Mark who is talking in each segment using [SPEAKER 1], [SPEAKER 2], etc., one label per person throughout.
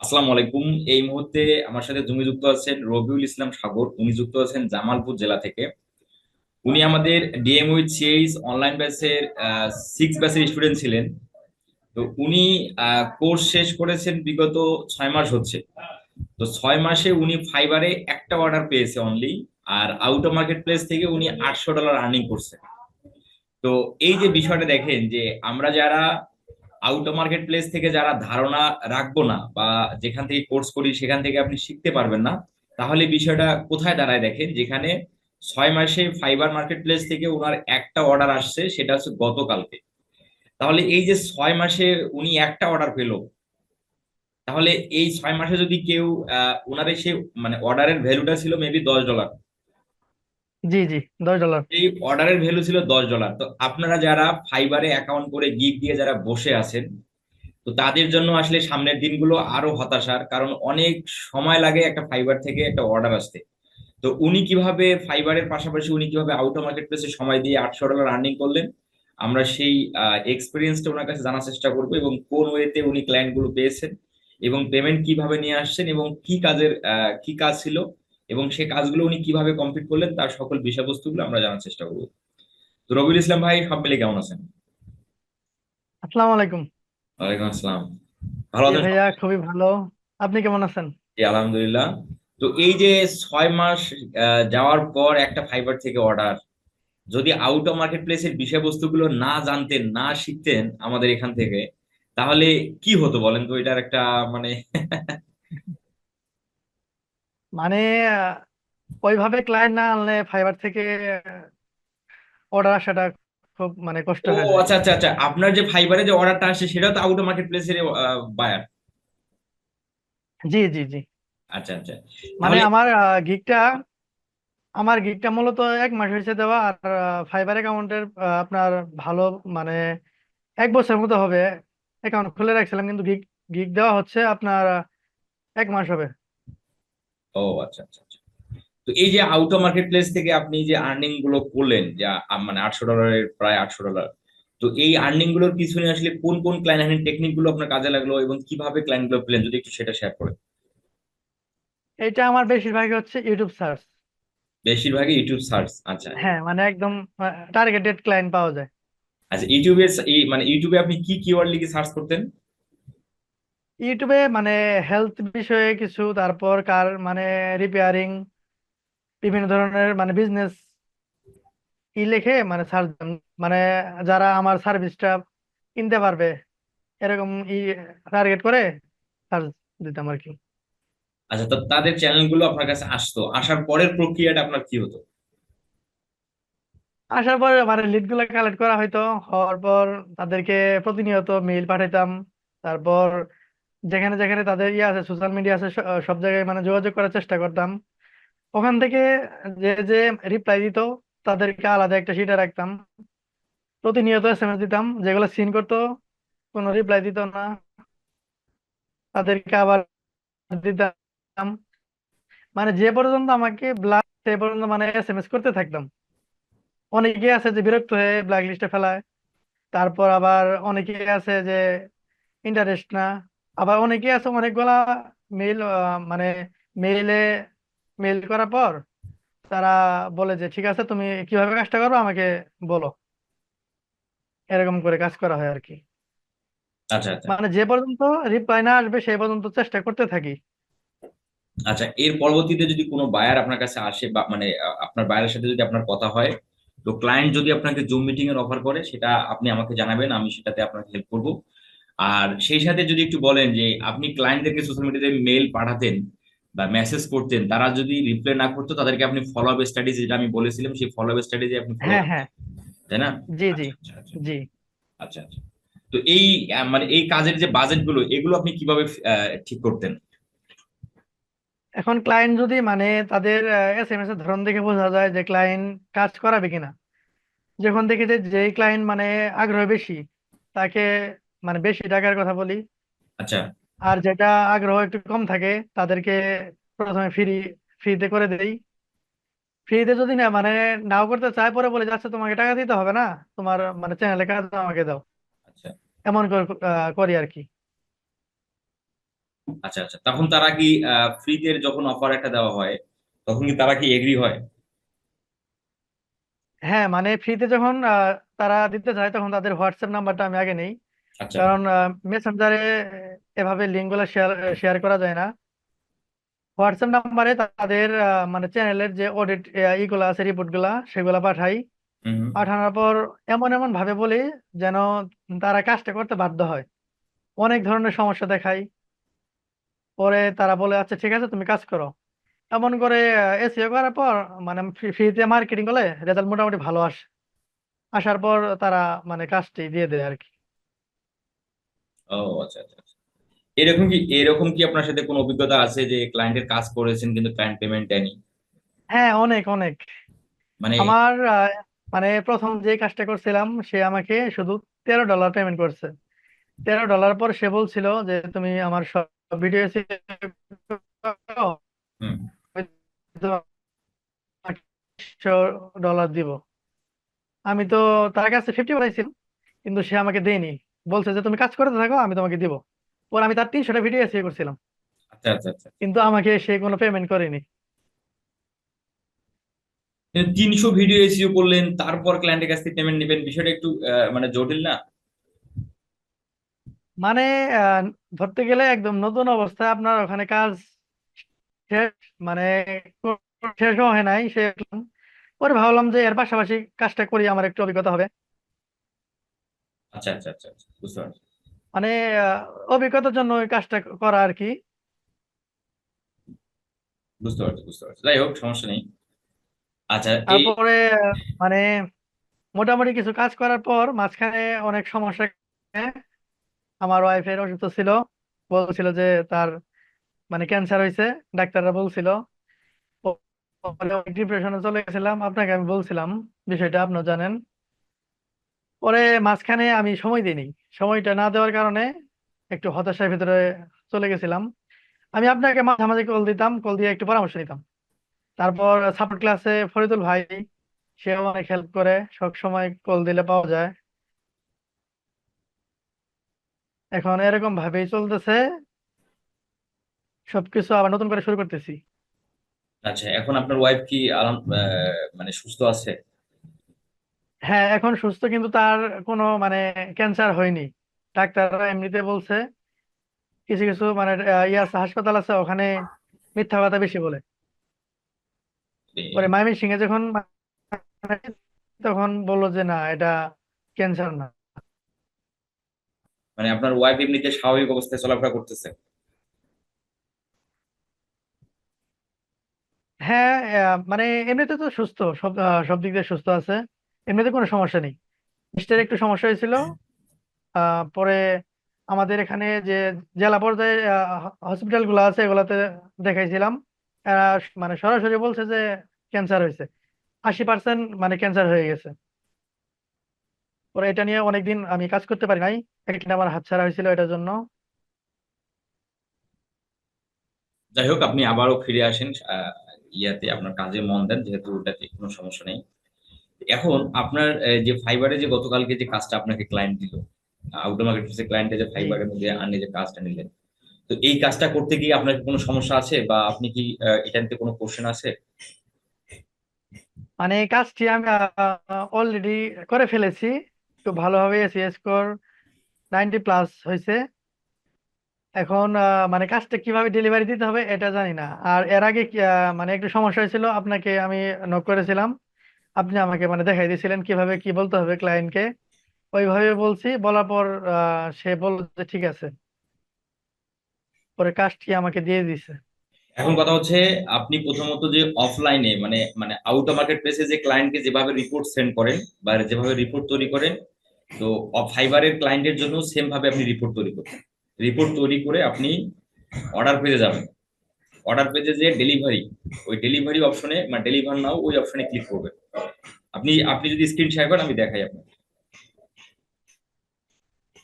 [SPEAKER 1] আসসালামু আলাইকুম। এই মুহূর্তে আমার সাথে জমি যুক্ত আছেন রবিউল ইসলাম সাগর। উনি যুক্ত আছেন জামালপুর জেলা থেকে। উনি আমাদের ডিএম উইথ সিএইচ অনলাইন ব্যাচের সিক্স ব্যাচের স্টুডেন্ট ছিলেন। তো উনি কোর্স শেষ করেছেন বিগত ছয় মাস হচ্ছে। তো ছয় মাসে উনি ফাইবারে একটা অর্ডার পেয়েছে অনলি আর আউট অফ মার্কেট প্লেস থেকে উনি আটশো ডলার আর্নিং করছে তো এই যে বিষয়টা দেখেন যে আমরা যারা আউট মার্কেট প্লেস থেকে যারা ধারণা রাখব না বা যেখান থেকে কোর্স করি, সেখান থেকে আপনি শিখতে পারবেন না। তাহলে বিষয়টা কোথায় দাঁড়ায় দেখেন? যেখানে ছয় মাসে ফাইবার মার্কেট প্লেস থেকে ওনার একটা অর্ডার আসছে, সেটা হচ্ছে গতকালকে। তাহলে এই যে ছয় মাসে উনি একটা অর্ডার পেল, তাহলে এই ছয় মাসে যদি কেউ ওনার সে মানে অর্ডারের ভ্যালুটা ছিল মেবি দশ ডলার
[SPEAKER 2] জি জি, দশ ডলার
[SPEAKER 1] এই অর্ডারের ভ্যালু ছিল দশ ডলার তো আপনারা যারা ফাইবারে অ্যাকাউন্ট করে গিগ দিয়ে যারা বসে আছেন, তো তাদের জন্য আসলে সামনের দিনগুলো আরও হতাশার, কারণ অনেক সময় লাগে একটা ফাইবার থেকে একটা অর্ডার আসতে। তো উনি কীভাবে ফাইবারের পাশাপাশি উনি কীভাবে আউট মার্কেট প্লেসে সময় দিয়ে আটশো ডলার আর্নিং করলেন, আমরা সেই এক্সপিরিয়েন্সটা ওনার কাছে জানার চেষ্টা করব এবং কোন ওয়েতে উনি ক্লায়েন্টগুলো পেয়েছেন এবং পেমেন্ট কীভাবে নিয়ে আসছেন এবং কি কাজের কি কাজ ছিল এবং সেই কাজগুলো উনি কীভাবে কমপ্লিট করলেন তার সকল বিষয়বস্তুগুলো আমরা জানার চেষ্টা করব। তো রবিউল ইসলাম ভাই সব মিলে কেমন আছেন?
[SPEAKER 2] আসসালামু আলাইকুম।
[SPEAKER 1] ওয়ালাইকুম আসসালাম। ভালো আছেন?
[SPEAKER 2] ভাইয়া খুবই ভালো। আপনি কেমন আছেন?
[SPEAKER 1] জি আলহামদুলিল্লাহ। তো এই যে ছয় মাস যাওয়ার পর একটা ফাইবার থেকে অর্ডার যদি আউট অফ মার্কেট প্লেসের বিষয়বস্তুগুলো না জানতেন না শিখতেন আমাদের এখান থেকে তাহলে কি হতো বলেন তো? এটার একটা মানে
[SPEAKER 2] মানে ওইভাবে ক্লায়েন্ট না আনলে ফাইবার থেকে অর্ডার আসাটা খুব মানে কষ্ট
[SPEAKER 1] ও
[SPEAKER 2] হয়ে
[SPEAKER 1] আচ্ছা আচ্ছা আচ্ছা। আপনার যে ফাইবারে যে অর্ডারটা আসে সেটা তো আউট মার্কেট প্লেসের বায়ার
[SPEAKER 2] জি জি জি।
[SPEAKER 1] আচ্ছা আচ্ছা।
[SPEAKER 2] মানে
[SPEAKER 1] তাহলে
[SPEAKER 2] আমার গিগটা আমার গিগটা মূলত এক মাস হয়েছে দেওয়া আর ফাইবার অ্যাকাউন্টের আপনার ভালো মানে এক বছর মতো হবে। অ্যাকাউন্ট খুলে রাখছিলাম কিন্তু গিগ গিগ দেওয়া হচ্ছে আপনার এক মাস হবে।
[SPEAKER 1] ও আচ্ছা আচ্ছা আচ্ছা। তো এই যে আউট মার্কেট প্লেস থেকে আপনি যে আর্নিংগুলো করলেন যা মানে আটশো ডলারের প্রায় আটশো ডলার তো এই আর্নিংগুলোর পিছনে আসলে কোন কোন ক্লায়েন্ট হ্যান্ডলিং টেকনিকগুলো আপনার কাজে লাগল এবং কীভাবে ক্লায়েন্টগুলো পেলেন? যদি একটু সেটা শেয়ার করেন।
[SPEAKER 2] এটা আমার বেশিরভাগই হচ্ছে ইউটিউব সার্চ
[SPEAKER 1] বেশিরভাগই ইউটিউব সার্চ আচ্ছা।
[SPEAKER 2] হ্যাঁ মানে একদম টার্গেটেড ক্লায়েন্ট পাওয়া যায়।
[SPEAKER 1] আচ্ছা ইউটিউবে মানে ইউটিউবে আপনি কি কিওয়ার্ড লিখে সার্চ করতেন?
[SPEAKER 2] ইউটিউবে মানে হেলথ বিষয়ে কিছু তারপর কার মানে রিপেয়ারিং বিভিন্ন ধরনের মানে বিজনেস ই লিখে মানে সার্চ মানে যারা আমার সার্ভিসটা কিনতে পারবে এরকম ই টার্গেট করে সার্চ দিতাম আর কি।
[SPEAKER 1] আচ্ছা তো তাদের চ্যানেলগুলো আপনার কাছে আসতো আসার পরের প্রক্রিয়াটা আপনার কি হতো?
[SPEAKER 2] আসার পর মানে লিডগুলো কালেক্ট করা হয়তো হওয়ার পর তাদেরকে প্রতিনিয়ত মেইল পাঠাইতাম তারপর যেখানে যেখানে তাদের ইয়ে আছে সোশ্যাল মিডিয়া আছে সব জায়গায় মানে যোগাযোগ করার চেষ্টা করতাম। ওখান থেকে যে যে রিপ্লাই দিত, তাদেরকে আলাদা একটা শিটে রাখতাম। প্রতিনিয়ত এস এম এস দিতাম, যেগুলো সিন করতো, কোনো রিপ্লাই দিত না। তাদেরকে আবার দিতাম। মানে যে পর্যন্ত আমাকে ব্লক সে পর্যন্ত মানে এস এম এস করতে থাকতাম। অনেকে আছে যে বিরক্ত হয়ে ব্ল্যাক লিস্টে ফেলায়। তারপর আবার অনেকে আছে যে ইন্টারেস্ট না। আবার অনেকে আছে অনেকগুলা মেইল মানে মেইলে মেইল করার পর তারা বলে যে ঠিক আছে তুমি কীভাবে কাজটা করবে আমাকে বলো। এরকম করে কাজ করা হয় আর কি
[SPEAKER 1] আচ্ছা আচ্ছা।
[SPEAKER 2] মানে যে পর্যন্ত রিপ্লাই না আসবে সেই পর্যন্ত চেষ্টা করতে থাকি।
[SPEAKER 1] আচ্ছা এর পরবর্তীতে যদি কোনো বায়ার আপনার কাছে আসে বা মানে আপনার বায়ারের সাথে যদি আপনার কথা হয় তো ক্লায়েন্ট যদি আপনাকে জুম মিটিং এর অফার করে সেটা আপনি আমাকে জানাবেন আমি সেটাতে আপনাকে হেল্প করব। আর সেই সাথে যদি একটু বলেন যে আপনি ক্লায়েন্টদেরকে সোশ্যাল মিডিয়াতে মেল পাঠাতেন বা মেসেজ করতেন তারা যদি রিপ্লাই না করতো তাদেরকে আপনি ফলো আপ স্টাডিজ যেটা আমি বলেছিলাম সেই ফলো আপ স্টাডিজে আপনি
[SPEAKER 2] হ্যাঁ হ্যাঁ।
[SPEAKER 1] তাই না?
[SPEAKER 2] জি জি।
[SPEAKER 1] আচ্ছা আচ্ছা
[SPEAKER 2] জি।
[SPEAKER 1] আচ্ছা আচ্ছা। তো এই মানে এই কাজের যে বাজেটগুলো এগুলো আপনি কীভাবে ঠিক করতেন?
[SPEAKER 2] এখন ক্লায়েন্ট যদি মানে তাদের এসএমএস এর ধরন দেখে বোঝা যায় যে ক্লায়েন্ট কাজ করাবে কিনা। যখন দেখি যে যেই ক্লায়েন্ট মানে আগ্রহ বেশি তাকে মানে বেশি টাকার কথা বলি।
[SPEAKER 1] আচ্ছা।
[SPEAKER 2] আর যেটা আগ্রহ একটু কম থাকে তাদেরকে প্রথমে ফ্রি ফ্রিতে করে দেই। ফ্রিতে যদি না মানে নাও করতে চায় পরে বলে যাচ্ছে তোমাকে টাকা দিতে হবে না। তোমার মানে চ্যানেলে কাজ আমাকে দাও।
[SPEAKER 1] আচ্ছা।
[SPEAKER 2] এমন করে আর কি।
[SPEAKER 1] আচ্ছা আচ্ছা। তখন তারা কি ফ্রিতে যখন অফার একটা দেওয়া হয় তখন কি তারা কি এগ্রি হয়?
[SPEAKER 2] হ্যাঁ মানে ফ্রিতে যখন তারা দিতে চায় তখন তাদের হোয়াটসঅ্যাপ নাম্বারটা আমি আগে নেই। কারণ মেসেঞ্জারে এভাবে লিঙ্কগুলো শেয়ার শেয়ার করা যায় না। হোয়াটসঅ্যাপ নাম্বারে তাদের মানে চ্যানেলের যে অডিট ইগুলা আছে রিপোর্টগুলা সেগুলা পাঠাই। পাঠানোর পর এমন এমন ভাবে বলি যেন তারা কাজটা করতে বাধ্য হয়। অনেক ধরনের সমস্যা দেখাই। পরে তারা বলে আচ্ছা ঠিক আছে তুমি কাজ করো। এমন করে এসিও করার পর মানে ফ্রিতে মার্কেটিং করলে রেজাল্ট মোটামুটি ভালো আসে আসার পর তারা মানে কাজটি দিয়ে দেয় আর কি।
[SPEAKER 1] ও আচ্ছা আচ্ছা আচ্ছা। এরকম কি এরকম কি আপনার সাথে কোনো অভিজ্ঞতা আছে যে ক্লায়েন্টের কাজ করেছেন কিন্তু ক্লায়েন্ট পেমেন্ট দেয়নি?
[SPEAKER 2] হ্যাঁ অনেক অনেক।
[SPEAKER 1] মানে
[SPEAKER 2] আমার আহ, মানে প্রথম যে কাজটা করছিলাম সে আমাকে শুধু তেরো ডলার পেমেন্ট করছে। তেরো ডলার পর সে বলছিল যে তুমি আমার সব ভিডিও
[SPEAKER 1] হুম।
[SPEAKER 2] ডলার দিব। আমি তো তার কাছে ফিফটি পাঠাইছিলাম কিন্তু সে আমাকে দেয়নি। বলছে যে তুমি কাজ করতে থাকো আমি তোমাকে দিব। পর আমি তার তিনশোটা ভিডিও এসিও করছিলাম।
[SPEAKER 1] আচ্ছা আচ্ছা আচ্ছা।
[SPEAKER 2] কিন্তু আমাকে সে কোনো পেমেন্ট করেনি।
[SPEAKER 1] তিনশো ভিডিও এসিও করলেন তারপর ক্লায়েন্টের কাছ থেকে পেমেন্ট নেবেন বিষয়টা একটু মানে জটিল না?
[SPEAKER 2] মানে ধরতে গেলে একদম নতুন অবস্থায় আপনার ওখানে কাজ শেষ মানে শেষও হয় নাই সে পরে ভাবলাম যে এর পাশাপাশি কাজটা করি আমার একটু অভিজ্ঞতা হবে।
[SPEAKER 1] আচ্ছা আচ্ছা আচ্ছা আচ্ছা বুঝতে পারছি।
[SPEAKER 2] মানে অভিজ্ঞতার জন্য ওই কাজটা করা আর কি?
[SPEAKER 1] বুঝতে পারছি বুঝতে পারছি। যাই হোক সমস্যা নেই। আচ্ছা এই
[SPEAKER 2] তারপরে মানে মোটামুটি কিছু কাজ করার পর মাঝখানে অনেক সমস্যা আমার ওয়াইফের অসুস্থ ছিল। বলছিল যে তার মানে ক্যান্সার হয়েছে ডাক্তাররা বলছিল। ডিপ্রেশনে চলে গেছিলাম। আপনাকে আমি বলছিলাম বিষয়টা আপনিও জানেন। পরে মাঝখানে আমি সময় দিইনি। সময়টা না দেওয়ার কারণে একটু হতাশার ভিতরে চলে গেছিলাম। আমি আপনাকে মাঝে মাঝে কল দিতাম কল দিয়ে একটু পরামর্শ নিতাম। তারপর সাপোর্ট ক্লাসে ফরিদুল ভাই সেও অনেক হেল্প করে, সব সময় কল দিলে পাওয়া যায়। এখন এরকম ভাবেই চলতেছে। সবকিছু আবার নতুন করে শুরু করতেছি।
[SPEAKER 1] আচ্ছা এখন আপনার ওয়াইফ কি মানে সুস্থ আছে?
[SPEAKER 2] হ্যাঁ এখন সুস্থ কিন্তু তার কোনো মানে ক্যান্সার হয়নি। ডাক্তাররা এমনিতে বলছে কিছু কিছু মানে ইয়ে আছে হাসপাতাল আছে ওখানে মিথ্যা কথা বেশি বলে। পরে ময়মনসিংহে যখন তখন বলল যে না এটা ক্যান্সার না।
[SPEAKER 1] মানে আপনার ওয়াইফ এমনিতে স্বাভাবিক অবস্থায় চলাফেরা করতেছে?
[SPEAKER 2] হ্যাঁ মানে এমনিতে তো সুস্থ সব সব দিক দিয়ে সুস্থ আছে। এমনিতে কোনো সমস্যা নেই। মিস্টার একটু সমস্যা হয়েছিল। পরে আমাদের এখানে যে জেলা পর্যায়ে হসপিটালগুলো আছে, এগুলাতে দেখাইছিলাম। মানে সরাসরি বলছে যে ক্যান্সার হয়েছে। আশি পার্সেন্ট মানে ক্যান্সার হয়ে গেছে। পরে এটা নিয়ে অনেকদিন আমি কাজ করতে পারি নাই। একদিন আমার হাতছাড়া হয়েছিল এটার জন্য।
[SPEAKER 1] যাই হোক, আপনি আবারও ফিরে আসেন ইয়াতে আপনার কাজে মন দেন, যেহেতু ওটাতে কোনো সমস্যা নেই। এখন আপনার যে ফাইবারে যে গতকালকে যে কাজটা আপনাকে ক্লায়েন্ট দিল আউটডোর মার্কেট ক্লায়েন্টে যে ফাইবারের মধ্যে আনে যে কাজটা নিলেন, তো এই কাজটা করতে গিয়ে আপনার কি কোনো সমস্যা আছে বা আপনি কি এটা নিতে কোনো কোশ্চেন আছে?
[SPEAKER 2] মানে এই কাজটি আমি অলরেডি করে ফেলেছি খুব ভালোভাবে এসি স্কোর নাইনটি প্লাস হয়েছে। এখন মানে কাজটা কীভাবে ডেলিভারি দিতে হবে এটা জানি না। আর এর আগে মানে একটু সমস্যা হয়েছিল, আপনাকে আমি নক করেছিলাম। আপনি আমাকে মানে দেখাই দিয়েছিলেন কীভাবে কি বলতে হবে ক্লায়েন্টকে ওইভাবে বলছি, বলার পর সে বলল যে ঠিক আছে। পরে কাজটি আমাকে দিয়ে দিছে
[SPEAKER 1] এখন কথা হচ্ছে, আপনি প্রথমত যে অফলাইনে মানে মানে আউট মার্কেট প্লেসে যে ক্লায়েন্টকে যেভাবে রিপোর্ট সেন্ড করেন বা যেভাবে রিপোর্ট তৈরি করেন, তো ফাইবারের ক্লায়েন্টের জন্য সেম ভাবে আপনি রিপোর্ট তৈরি করবেন। রিপোর্ট তৈরি করে আপনি অর্ডার পেয়ে যাবেন। অর্ডার পেজে যে ডেলিভারি ওই ডেলিভারি অপশনে মানে ডেলিভার নাও ওই অপশনে ক্লিক করবেন আপনি আপনি যদি স্ক্রিন শেয়ার করেন আমি দেখাই আপনাকে।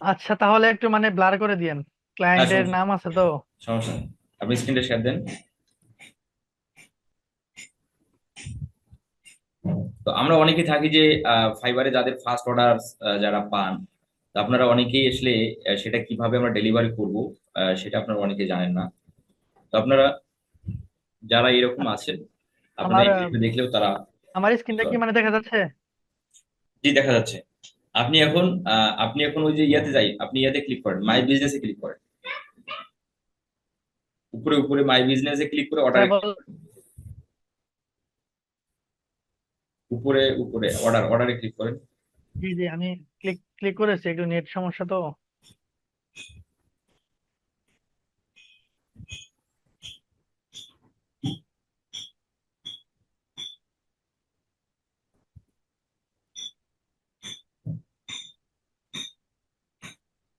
[SPEAKER 2] আচ্ছা তাহলে একটু মানে ব্লার করে দিয়েন। ক্লায়েন্টের
[SPEAKER 1] সমস্যা-
[SPEAKER 2] নাম আছে তো?
[SPEAKER 1] সমস্যা আপনি স্ক্রিনটা শেয়ার দেন। তো আমরা অনেকে থাকি যে ফাইবারে যাদের ফার্স্ট অর্ডার যারা পান তো আপনারা অনেকেই আসলে সেটা কীভাবে আমরা ডেলিভারি করব সেটা আপনারা অনেকে জানেন না। তো আপনারা যারা এরকম আছে আপনারা
[SPEAKER 2] আমার
[SPEAKER 1] দেখলেও তারা
[SPEAKER 2] আমার স্ক্রিনটা কি মানে দেখা যাচ্ছে?
[SPEAKER 1] জি দেখা যাচ্ছে। আপনি এখন আহ, আপনি এখন ওই যে ইয়াতে যাই আপনি ইয়াতে ক্লিক করেন মাই বিজনেসে ক্লিক করেন। উপরে উপরে মাই বিজনেসে ক্লিক করে অর্ডার
[SPEAKER 2] ট্রাভেল
[SPEAKER 1] উপরে উপরে অর্ডার অর্ডারে ক্লিক করেন।
[SPEAKER 2] জি জি আমি ক্লিক ক্লিক করেছি একটু নেট সমস্যা তো।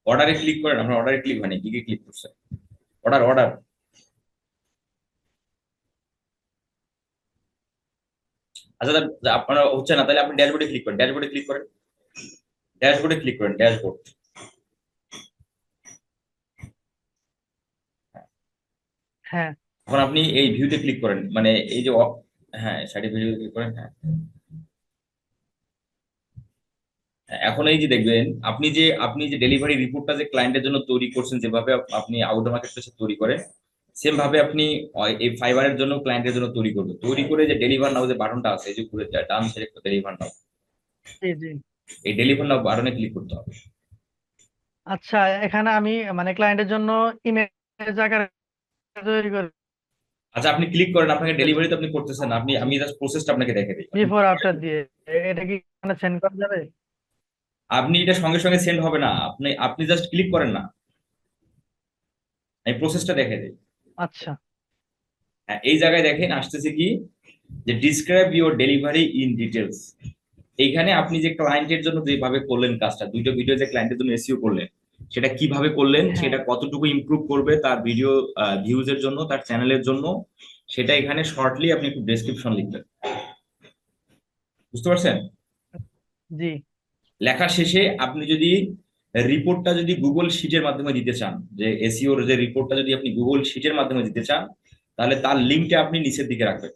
[SPEAKER 1] অর্ডারে ক্লিক করেন আপনার অর্ডারে ক্লিক হয়নি কি কি ক্লিক করছেন? অর্ডার অর্ডার আচ্ছা আপনার হচ্ছে না তাহলে আপনি ড্যাশবোর্ডে ক্লিক করেন ড্যাশবোর্ডে ক্লিক করেন। ড্যাশবোর্ডে ক্লিক করেন ড্যাশবোর্ড
[SPEAKER 2] হ্যাঁ।
[SPEAKER 1] এখন আপনি এই ভিউতে ক্লিক করেন মানে এই যে হ্যাঁ সাইডে ভিডিও ক্লিক করেন হ্যাঁ, এখন এই যে দেখবেন আপনি যে আপনি যে ডেলিভারি রিপোর্টটা যে ক্লায়েন্টের জন্য তৈরি করছেন যেভাবে আপনি আউটডোর মার্কেট প্লেসে তৈরি করেন সেম ভাবে আপনি এই ফাইবারের জন্য ক্লায়েন্টের জন্য তৈরি করবেন তৈরি করে যে ডেলিভার নাও যে বাটনটা আছে এই যে ঘুরে যায় ডান সাইডে ডেলিভার নাও এই ডেলিভার নাও বাটনে ক্লিক করতে হবে।
[SPEAKER 2] আচ্ছা এখানে আমি মানে ক্লায়েন্টের জন্য ইমেজ আকারে তৈরি করে
[SPEAKER 1] আচ্ছা আপনি ক্লিক করেন আপনাকে ডেলিভারি তো আপনি করতেছেন আপনি আমি জাস্ট প্রসেসটা আপনাকে দেখে দিই।
[SPEAKER 2] বিফোর আফটার দিয়ে এটা কি মানে সেন্ড করা যাবে?
[SPEAKER 1] আপনি এটা সঙ্গে সঙ্গে সেন্ড হবে না। আপনি আপনি জাস্ট ক্লিক করেন না। আমি প্রসেসটা দেখে দিই।
[SPEAKER 2] আচ্ছা।
[SPEAKER 1] হ্যাঁ এই জায়গায় দেখেন আসতেছে কি? যে describe your delivery in details এইখানে আপনি যে ক্লায়েন্টের জন্য যেভাবে করলেন কাজটা দুইটা ভিডিও যে ক্লায়েন্টের জন্য এসইও করলেন সেটা কীভাবে করলেন
[SPEAKER 2] হ্যাঁ।
[SPEAKER 1] সেটা কতটুকু ইমপ্রুভ করবে তার ভিডিও ভিউজ এর জন্য তার চ্যানেলের জন্য সেটা এখানে শর্টলি আপনি একটু ডেসক্রিপশন লিখবেন। বুঝতে পারছেন?
[SPEAKER 2] জি।
[SPEAKER 1] লেখার শেষে আপনি যদি রিপোর্টটা যদি গুগল শিটের মাধ্যমে দিতে চান যে এসইওর যে রিপোর্টটা যদি আপনি গুগল শিটের মাধ্যমে দিতে চান তাহলে তার লিঙ্কটা আপনি নিচের দিকে রাখবেন।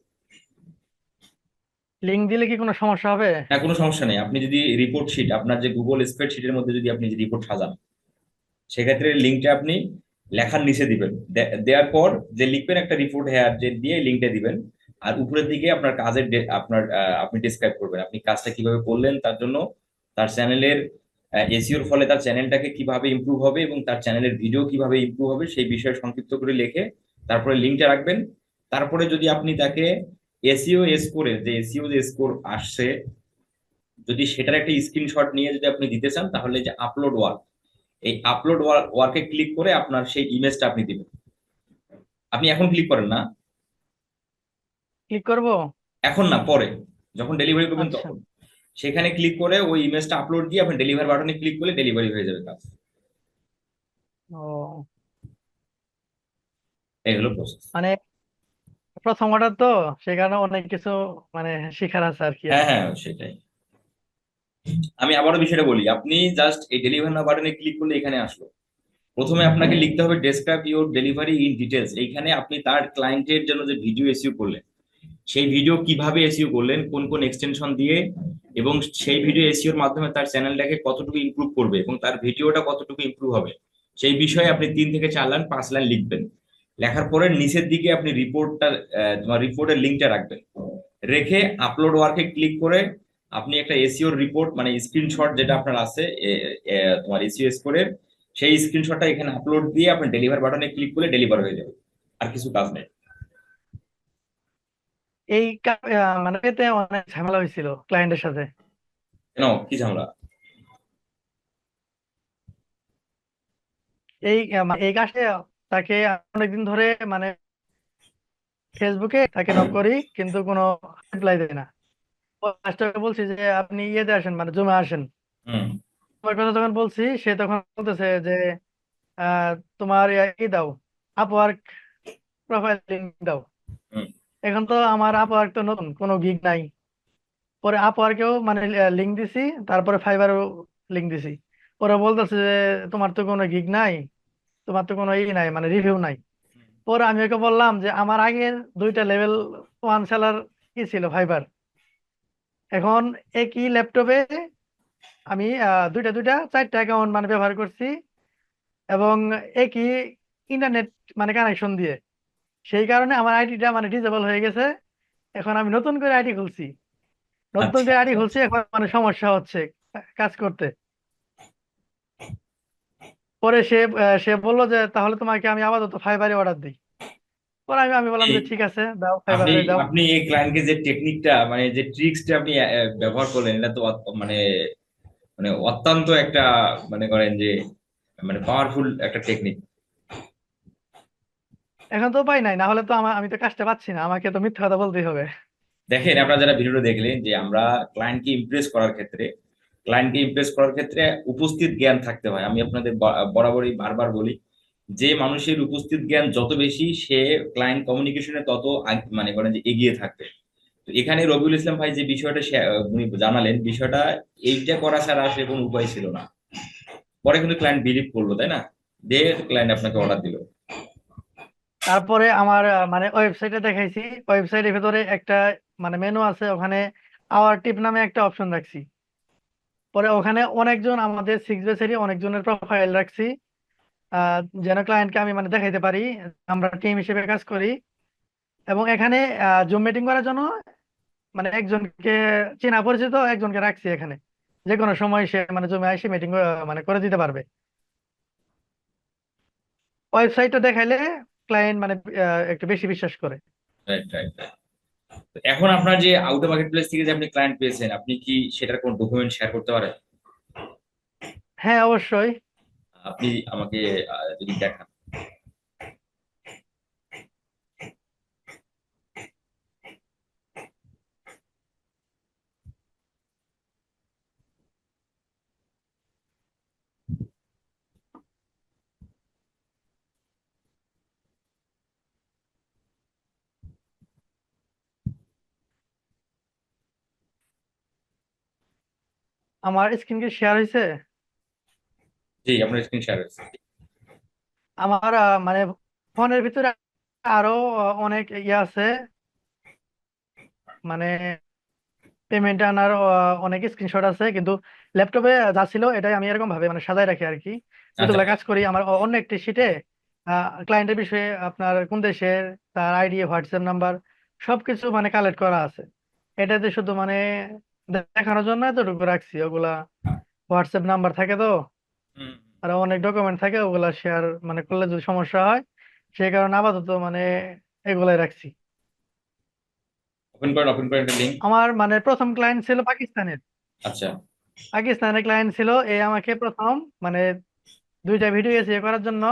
[SPEAKER 2] লিংক দিলে কি কোনো সমস্যা হবে?
[SPEAKER 1] না কোনো সমস্যা নেই। আপনি যদি রিপোর্ট শিট আপনার যে গুগল স্প্রেডশিটের মধ্যে যদি আপনি রিপোর্ট সাজান সেক্ষেত্রে লিঙ্কটা আপনি লেখার নিচে দিবেন। দেওয়ার পর যে লিখবেন একটা রিপোর্ট হেয়ার যে দিয়ে লিঙ্কটা দিবেন আর উপরের দিকে আপনার কাজের আপনার আপনি ডিসক্রাইব করবেন। আপনি কাজটা কীভাবে করলেন তার জন্য তার চ্যানেলের এসিওর ফলে তার চ্যানেলটাকে কীভাবে ইমপ্রুভ হবে এবং তার চ্যানেলের ভিডিও কীভাবে ইমপ্রুভ হবে সেই বিষয়ে সংক্ষিপ্ত করে লিখে তারপরে লিঙ্কটা রাখবেন। তারপরে যদি আপনি তাকে এসিও স্কোরে যে এসিও যে স্কোর আসছে যদি সেটার একটা স্ক্রিনশট নিয়ে যদি আপনি দিতে চান তাহলে যে আপলোড ওয়ার্ক এই আপলোড ওয়ার্কে ক্লিক করে আপনার সেই ইমেজটা আপনি দিবেন। আপনি এখন ক্লিক করেন না?
[SPEAKER 2] ক্লিক করব?
[SPEAKER 1] এখন না পরে। যখন ডেলিভারি করবেন
[SPEAKER 2] আচ্ছা।
[SPEAKER 1] তখন। সেখানে ক্লিক করে ওই ইমেজটা আপলোড দিয়ে আপনি ডেলিভারি বাটনে ক্লিক করলে ডেলিভারি হয়ে যাবে কাজ এই হলো প্রসেস
[SPEAKER 2] মানে প্রথম অর্ডার তো সে কারণে অনেক কিছু মানে শেখার আছে আর কি।
[SPEAKER 1] হ্যাঁ হ্যাঁ সেটাই। আমি আবারও বিষয়টা বলি আপনি জাস্ট এই ডেলিভারি নাও বাটনে ক্লিক করলে এখানে আসলো। প্রথমে আপনাকে লিখতে হবে describe your delivery in details এইখানে আপনি তার ক্লায়েন্টের জন্য যে ভিডিও এসইও করলেন সেই ভিডিও কীভাবে এসিও করলেন, কোন কোন এক্সটেনশন দিয়ে, এবং সেই ভিডিও এসিওর মাধ্যমে তার চ্যানেলটাকে কতটুকু ইমপ্রুভ করবে এবং তার ভিডিওটা কতটুকু ইমপ্রুভ হবে, সেই বিষয়ে আপনি তিন থেকে চার লাইন, পাঁচ লাইন লিখবেন। লেখার পরে নিচের দিকে আপনি রিপোর্টটা তোমার রিপোর্টের লিঙ্কটা রাখবেন। রেখে আপলোড ওয়ার্কে ক্লিক করে আপনি একটা এসিওর রিপোর্ট মানে স্ক্রিনশট যেটা আপনার আছে তোমার এসইও স্কোরের সেই স্ক্রিনশটটা এখানে আপলোড দিয়ে আপনি ডেলিভার বাটনে ক্লিক করলে ডেলিভার হয়ে যাবে। আর কিছু কাজ নেই।
[SPEAKER 2] এই মানে পেতে অনেক ঝামেলা হয়েছিল ক্লায়েন্টের সাথে।
[SPEAKER 1] কেন? কি ঝামেলা?
[SPEAKER 2] এই এই কাজে তাকে অনেকদিন ধরে মানে ফেসবুকে তাকে নক করি কিন্তু কোনো রিপ্লাই দেয় না। বলছি যে আপনি ইয়েতে আসেন মানে জমে আসেন। তোমার কথা যখন বলছি সে তখন বলতেছে যে আহ, তোমার ই দাও আপওয়ার্ক প্রোফাইল লিংক দাও। এখন তো আমার আপওয়ার্ক তো নতুন কোনো গিগ নাই। পরে আপওয়ার্কেও মানে লিংক দিছি তারপরে ফাইবারও লিংক দিছি। পরে বলতেছে যে তোমার তো কোনো গিগ নাই তোমার তো কোনো ই নাই মানে রিভিউ নাই। পরে আমি ওকে বললাম যে আমার আগের দুইটা লেভেল ওয়ান সেলার কি ছিল ফাইবার এখন একই ল্যাপটপে আমি দুইটা দুইটা চারটা অ্যাকাউন্ট মানে ব্যবহার করছি এবং একই ইন্টারনেট মানে কানেকশন দিয়ে। সেই কারণে আমার আইডিটা মানে ডিসেবল হয়ে গেছে। এখন আমি নতুন করে আইডি খুলছি। নতুন
[SPEAKER 1] আচ্ছা।
[SPEAKER 2] করে আইডি খুলছি এখন মানে সমস্যা হচ্ছে কাজ করতে। পরে সে সে বলল যে তাহলে তোমাকে আমি আপাতত ফাইবারে অর্ডার দিই। পরে আমি আমি বললাম যে ঠিক আছে দাও
[SPEAKER 1] আপনি
[SPEAKER 2] ফাইবারে দাও।
[SPEAKER 1] আপনি এই ক্লায়েন্টকে যে টেকনিকটা মানে যে ট্রিক্সটা আপনি ব্যবহার করলেন এটা তো মানে মানে অত্যন্ত একটা মানে করেন যে মানে পাওয়ারফুল একটা টেকনিক
[SPEAKER 2] এখন তো উপায় নাই, না হলে তো আমার আমি তো কাজটা পাচ্ছি না, আমাকে তো মিথ্যা কথা বলতেই হবে।
[SPEAKER 1] দেখেন, আপনারা যারা ভিডিওটা দেখলেন যে আমরা ক্লায়েন্টকে ইমপ্রেস করার ক্ষেত্রে ক্লায়েন্টকে ইমপ্রেস করার ক্ষেত্রে উপস্থিত জ্ঞান থাকতে হয়। আমি আপনাদের বরাবরই বারবার বলি, যে মানুষের উপস্থিত জ্ঞান যত বেশি সে ক্লায়েন্ট কমিউনিকেশনে তত মানে করেন যে এগিয়ে থাকবে। তো এখানে রবিউল ইসলাম ভাই যে বিষয়টা উনি জানালেন, বিষয়টা এইটা করা ছাড়া আসলে কোনো উপায় ছিল না। পরে কিন্তু ক্লায়েন্ট বিলিভ করল, তাই না? দিয়ে ক্লায়েন্ট আপনাকে অর্ডার দিল।
[SPEAKER 2] তারপরে আমার মানে ওয়েবসাইটে দেখাইছি। ওয়েবসাইটের ভেতরে একটা মানে মেনু আছে, ওখানে আওয়ার টিপ নামে একটা অপশন রাখছি। পরে ওখানে অনেকজন আমাদের সিক্স বেসেরই অনেকজনের প্রোফাইল রাখছি। যেন ক্লায়েন্টকে আমি মানে দেখাইতে পারি, আমরা টিম হিসেবে কাজ করি। এবং এখানে জুম মিটিং করার জন্য মানে একজনকে চেনা পরিচিত একজনকে রাখছি এখানে। যে কোনো সময় সে মানে জমে এসে মিটিং মানে করে দিতে পারবে। ওয়েবসাইটটা দেখাইলে ক্লায়েন্ট মানে একটু বেশি বিশ্বাস করে।
[SPEAKER 1] রাইট রাইট এখন আপনার যে আউট মার্কেট প্লেস থেকে যে আপনি ক্লায়েন্ট পেয়েছেন আপনি কি সেটার কোন ডকুমেন্ট শেয়ার করতে পারেন?
[SPEAKER 2] হ্যাঁ অবশ্যই।
[SPEAKER 1] আপনি আমাকে যদি দেখান।
[SPEAKER 2] আমার স্ক্রিন কি শেয়ার হয়েছে?
[SPEAKER 1] জি আপনার স্ক্রিন শেয়ার হয়েছে।
[SPEAKER 2] আমার মানে ফোনের ভিতরে আরও অনেক ইয়ে আছে। মানে পেমেন্ট আনার অনেক স্ক্রিনশট আছে কিন্তু ল্যাপটপে যা ছিল এটাই আমি এরকম ভাবে মানে সাজায় রাখি আর কি যতগুলো কাজ করি আমার অন্য একটি শিটে ক্লায়েন্টের বিষয়ে আপনার কোন দেশের তার আইডি হোয়াটসঅ্যাপ নাম্বার সবকিছু মানে কালেক্ট করা আছে। এটাতে শুধু মানে দেখানোর জন্য এতটুকু রাখছি ওগুলা হোয়াটসঅ্যাপ নাম্বার থাকে তো?
[SPEAKER 1] হুম
[SPEAKER 2] আর অনেক ডকুমেন্ট থাকে ওগুলা শেয়ার মানে করলে যদি সমস্যা হয় সেই কারণে আপাতত মানে এগুলাই রাখছি।
[SPEAKER 1] ওপেন ওপেন
[SPEAKER 2] আমার মানে প্রথম ক্লায়েন্ট ছিল পাকিস্তানের।
[SPEAKER 1] আচ্ছা।
[SPEAKER 2] পাকিস্তানের ক্লায়েন্ট ছিল এ আমাকে প্রথম মানে দুইটা ভিডিও এসিও করার জন্য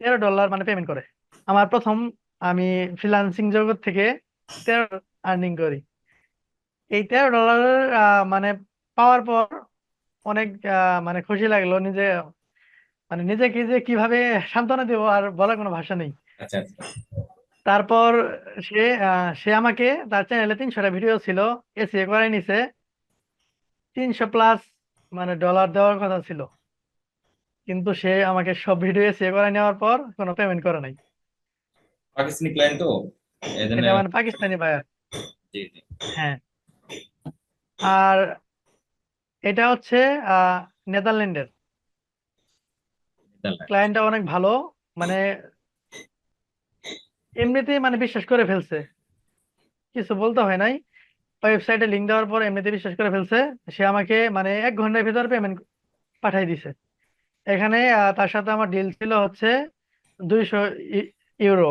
[SPEAKER 2] তেরো ডলার মানে পেমেন্ট করে। আমার প্রথম আমি ফ্রিল্যান্সিং জগৎ থেকে তেরো আর্নিং করি। এই তেরো ডলার মানে পাওয়ার পর অনেক মানে খুশি লাগল নিজে মানে নিজেকে যে কীভাবে সান্ত্বনা দেবো আর বলার কোনো ভাষা নেই।
[SPEAKER 1] আচ্ছা আচ্ছা।
[SPEAKER 2] তারপর সে সে আমাকে তার চ্যানেলে তিনশোটা ভিডিও ছিল এসিও করাই নিছে। তিনশো প্লাস মানে ডলার দেওয়ার কথা ছিল। কিন্তু সে আমাকে সব ভিডিও এসিও করে নেওয়ার পর কোনো পেমেন্ট করে নাই।
[SPEAKER 1] পাকিস্তানি ক্লায়েন্ট তো?
[SPEAKER 2] মানে পাকিস্তানি
[SPEAKER 1] জি।
[SPEAKER 2] হ্যাঁ। আর এটা হচ্ছে নেদারল্যান্ডের।
[SPEAKER 1] নেদারল্যান্ড।
[SPEAKER 2] ক্লায়েন্টটা অনেক ভালো মানে এমনিতে মানে বিশ্বাস করে ফেলছে। কিছু বলতে হয় নাই। ওয়েবসাইটে লিঙ্ক দেওয়ার পর এমনিতে বিশ্বাস করে ফেলছে। সে আমাকে মানে এক ঘণ্টার ভিতর পেমেন্ট পাঠাই দিছে। এখানে তার সাথে আমার ডিল ছিল হচ্ছে দুইশো ইউরো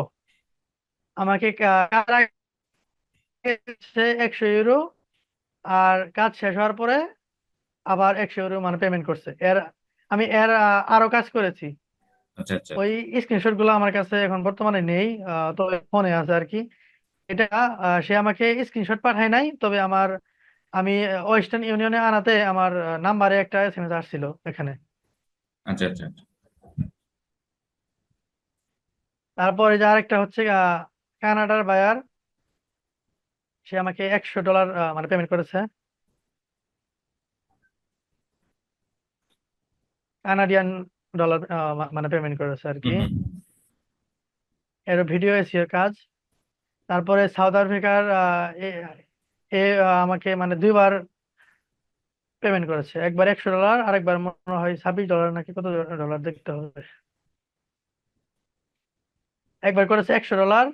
[SPEAKER 2] আমাকে একশো ইউরো আর কাজ শেষ হওয়ার পরে আবার একশো ইউরো মানে পেমেন্ট করছে। এর আমি এর আরও কাজ করেছি।
[SPEAKER 1] আচ্ছা আচ্ছা।
[SPEAKER 2] ওই স্ক্রিনশটগুলো আমার কাছে এখন বর্তমানে নেই তবে ফোনে আছে আর কি। এটা সে আমাকে স্ক্রিনশট পাঠায় নাই তবে আমার আমি ওয়েস্টার্ন ইউনিয়নে আনাতে আমার নাম্বারে একটা এসএমএস আসছিল এখানে।
[SPEAKER 1] আচ্ছা আচ্ছা আচ্ছা।
[SPEAKER 2] তারপরে যে আরেকটা হচ্ছে কানাডার বায়ার সে আমাকে একশো ডলার মানে পেমেন্ট করেছে। কানাডিয়ান ডলার মানে পেমেন্ট করেছে আর কি। এর ভিডিও এসিওর কাজ। তারপরে সাউথ আফ্রিকার এ আমাকে মানে দুইবার পেমেন্ট করেছে। একবার একশো ডলার আর একবার মনে হয় ছাব্বিশ ডলার নাকি কত ডলার দেখতে হবে। একবার করেছে একশো ডলার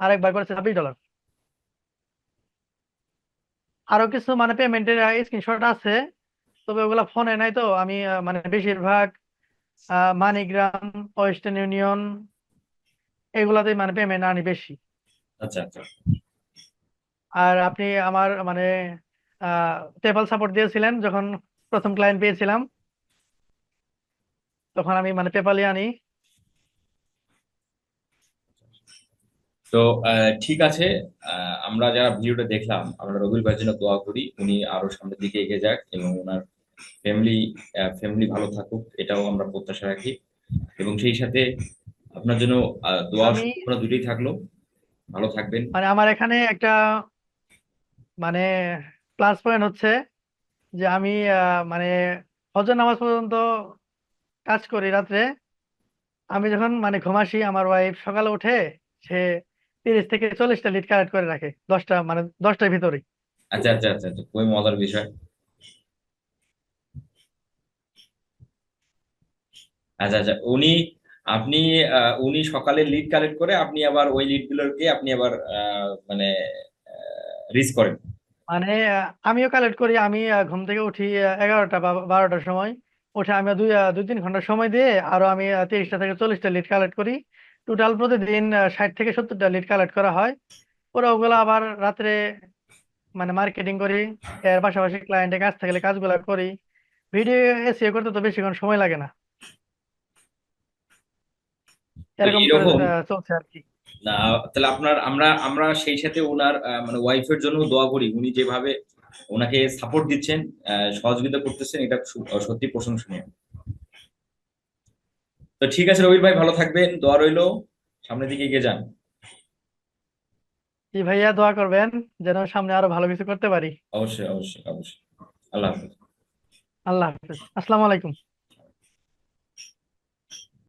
[SPEAKER 2] আর একবার করেছে ছাব্বিশ ডলার আরও কিছু মানে পেমেন্টের স্ক্রিনশট আছে তবে ওগুলা ফোনে নাই তো। আমি মানে বেশিরভাগ মানিগ্রাম ওয়েস্টার্ন ইউনিয়ন এগুলাতেই মানে পেমেন্ট আনি বেশি।
[SPEAKER 1] আচ্ছা আচ্ছা।
[SPEAKER 2] আর আপনি আমার মানে পেপাল সাপোর্ট দিয়েছিলেন যখন প্রথম ক্লায়েন্ট পেয়েছিলাম। তখন আমি মানে পেপালই আনি।
[SPEAKER 1] তো ঠিক আছে। আমরা যারা ভিডিওটা দেখলাম আমরা রবিউল ভাইয়ের জন্য দোয়া করি। উনি আরও সামনের দিকে এগিয়ে যাক এবং ওনার ফ্যামিলি ফ্যামিলি ভালো থাকুক এটাও আমরা প্রত্যাশা রাখি। এবং সেই সাথে আপনার জন্য দোয়া শুভকামনা দুটোই থাকল। ভালো থাকবেন।
[SPEAKER 2] মানে আমার এখানে একটা মানে প্লাস পয়েন্ট হচ্ছে যে আমি মানে ফজর নামাজ পর্যন্ত কাজ করি রাত্রে। আমি যখন মানে ঘুমাসি আমার ওয়াইফ সকালে উঠে সে তিরিশ থেকে চল্লিশটা লিড কালেক্ট করে রাখে দশটা মানে দশটার ভিতরেই।
[SPEAKER 1] আচ্ছা আচ্ছা আচ্ছা আচ্ছা খুবই মজার বিষয়। আচ্ছা আচ্ছা উনি আপনি উনি সকালে লিড কালেক্ট করে আপনি আবার ওই লিড গুলোকে আপনি আবার মানে রিচ করেন।
[SPEAKER 2] মানে আমিও কালেক্ট করি আমি ঘুম থেকে উঠি এগারোটা বা বারোটার সময়। উঠে আমি দুই দুই তিন ঘণ্টা সময় দিয়ে আরও আমি তিরিশটা থেকে চল্লিশটা লিড কালেক্ট করি। টোটাল প্রতিদিন ষাট থেকে সত্তরটা লিড কালেক্ট করা হয়। পরে ওগুলো আবার রাত্রে মানে মার্কেটিং করি এর পাশাপাশি ক্লায়েন্টের কাজ থাকলে কাজগুলো করি। ভিডিও এসিও করতে তো বেশিক্ষণ সময় লাগে না। এরকম চলছে আর কি।
[SPEAKER 1] না তাহলে আপনার আমরা আমরা সেই সাথে ওনার মানে ওয়াইফের জন্য দোয়া করি। উনি যেভাবে ওনাকে সাপোর্ট দিচ্ছেন সহযোগিতা করতেছেন এটা সত্যি প্রশংসনীয়। তো ঠিক আছে রবির ভাই ভালো থাকবেন দোয়া রইল। সামনের দিকে এগিয়ে যান।
[SPEAKER 2] জি ভাইয়া দোয়া করবেন যেন সামনে আরও ভালো কিছু করতে পারি।
[SPEAKER 1] অবশ্যই অবশ্যই অবশ্যই। আল্লাহ হাফেজ।
[SPEAKER 2] আল্লাহ হাফেজ। আসসালামু আলাইকুম।